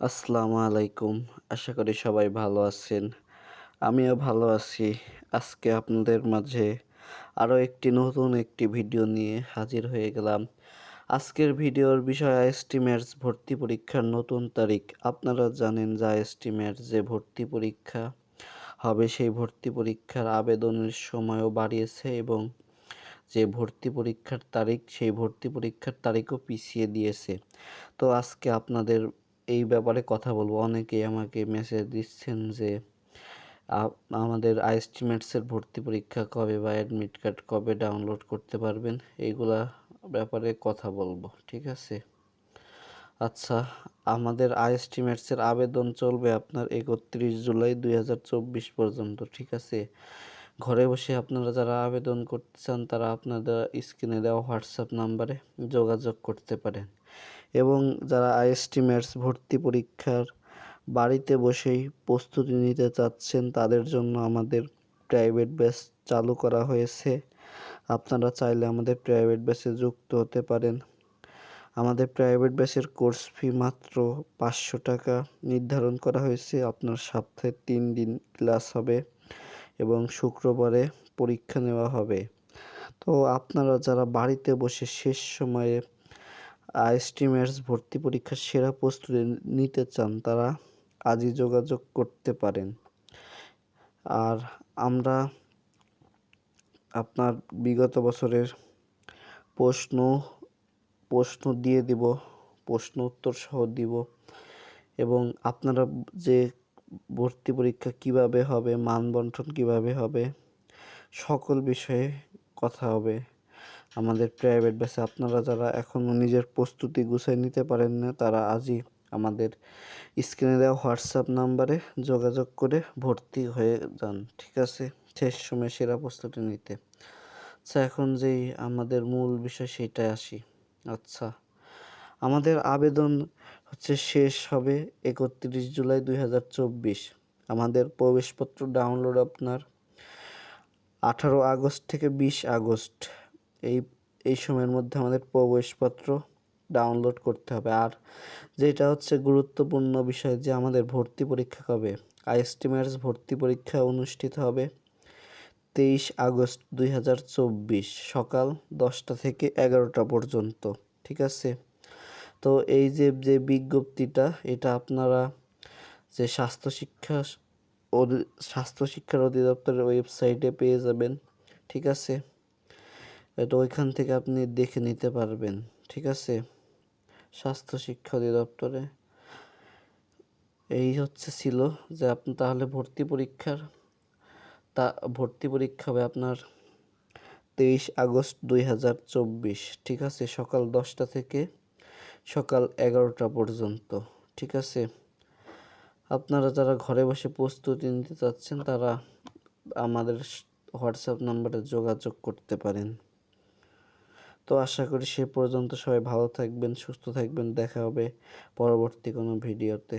আসসালামু আলাইকুম। আশা করি সবাই ভালো আছেন। আমিও ভালো আছি। আজকে আপনাদের মাঝে আরও একটি নতুন একটি ভিডিও নিয়ে হাজির হয়ে গেলাম। আজকের ভিডিওর বিষয় এস্টিমেটস ভর্তি পরীক্ষার নতুন তারিখ। আপনারা জানেন যা এস্টিমেটস যে ভর্তি পরীক্ষা হবে, সেই ভর্তি পরীক্ষার আবেদনের সময়ও বাড়িয়েছে এবং যে ভর্তি পরীক্ষার তারিখ, সেই ভর্তি পরীক্ষার তারিখও পিছিয়ে দিয়েছে। তো আজকে আপনাদের এই ব্যাপারে কথা বলব। অনেকেই আমাকে মেসেজ দিচ্ছেন যে আমাদের আইস্টিমেটসের ভর্তি পরীক্ষা কবে বা অ্যাডমিট কার্ড কবে ডাউনলোড করতে পারবেন? এইগুলা ব্যাপারে কথা বলব, ঠিক আছে? আচ্ছা আমাদের আইএসটিমেটসের আবেদন চলবে আপনার একত্রিশ জুলাই দু হাজার চব্বিশ পর্যন্ত, ঠিক আছে? ঘরে বসে আপনারা যারা আবেদন করতে চান, তারা আপনাদের স্ক্রিনে দেওয়া হোয়াটসঅ্যাপ নাম্বারে যোগাযোগ করতে পারেন। এবং যারা আইএসটি ম্যাথস ভর্তি পরীক্ষার বাড়িতে বসেই প্রস্তুতি নিতে চাচ্ছেন, তাদের জন্য আমাদের প্রাইভেট ব্যাচ চালু করা হয়েছে। আপনারা চাইলে আমাদের প্রাইভেট ব্যাচে যুক্ত হতে পারেন। আমাদের প্রাইভেট ব্যাচের কোর্স ফি মাত্র পাঁচশো টাকা নির্ধারণ করা হয়েছে। আপনার সপ্তাহে তিন দিন ক্লাস হবে এবং শুক্রবারে পরীক্ষা নেওয়া হবে। তো আপনারা যারা বাড়িতে বসে শেষ সময়ে আইএসটিমেটস ভর্তি পরীক্ষার সেরা প্রস্তুতি নিতে চান তারা, আজই যোগাযোগ করতে পারেন। আর আমরা আপনার বিগত বছরের প্রশ্ন প্রশ্ন দিয়ে দিব, প্রশ্ন উত্তর সহ দিব এবং আপনারা যে ভর্তি পরীক্ষা কীভাবে হবে, মান বন্টন কীভাবে হবে, সকল বিষয়ে কথা হবে। আমাদের প্রাইভেট ব্যাচে আপনারা যারা এখনও নিজের প্রস্তুতি গুছিয়ে নিতে পারেন না, তারা আজই আমাদের স্ক্রিনে দেওয়া হোয়াটসঅ্যাপ নাম্বারে যোগাযোগ করে ভর্তি হয়ে যান, ঠিক আছে? শেষ সময় সেরা প্রস্তুতি নিতে। আচ্ছা এখন যেই আমাদের মূল বিষয় সেটাই আসি। আচ্ছা আমাদের আবেদন হচ্ছে শেষ হবে একত্রিশ জুলাই দুই হাজার চব্বিশ। আমাদের প্রবেশপত্র ডাউনলোড আপনার আঠারো আগস্ট থেকে বিশ আগস্ট। এই এই সময়ের মধ্যে আমাদের প্রবেশপত্র ডাউনলোড করতে হবে। আর যেটা হচ্ছে গুরুত্বপূর্ণ বিষয় যে আমাদের ভর্তি পরীক্ষা কবে? আইএসটিমেটস ভর্তি পরীক্ষা অনুষ্ঠিত হবে তেইশ আগস্ট দুই হাজার চব্বিশ সকাল দশটা থেকে এগারোটা পর্যন্ত, ঠিক আছে? তো এই যে যে বিজ্ঞপ্তিটা, এটা আপনারা যে স্বাস্থ্য শিক্ষা স্বাস্থ্য শিক্ষার অধিদপ্তরের ওয়েবসাইটে পেয়ে যাবেন, ঠিক আছে? এটা ওইখান থেকে আপনি দেখে নিতে পারবেন, ঠিক আছে? স্বাস্থ্য শিক্ষা অধিদপ্তরে। এই হচ্ছে ছিল যে আপনি তাহলে ভর্তি পরীক্ষার, তা, ভর্তি পরীক্ষা হবে আপনার তেইশ আগস্ট দুই হাজার চব্বিশ, ঠিক আছে? সকাল দশটা থেকে সকাল এগারোটা পর্যন্ত, ঠিক আছে? আপনারা যারা ঘরে বসে প্রস্তুতি নিতে চাচ্ছেন, তারা আমাদের হোয়াটসঅ্যাপ নাম্বারে যোগাযোগ করতে পারেন। তো আশা করি সে পর্যন্ত সবাই ভালো থাকবেন, সুস্থ থাকবেন। দেখা হবে পরবর্তী কোনো ভিডিওতে।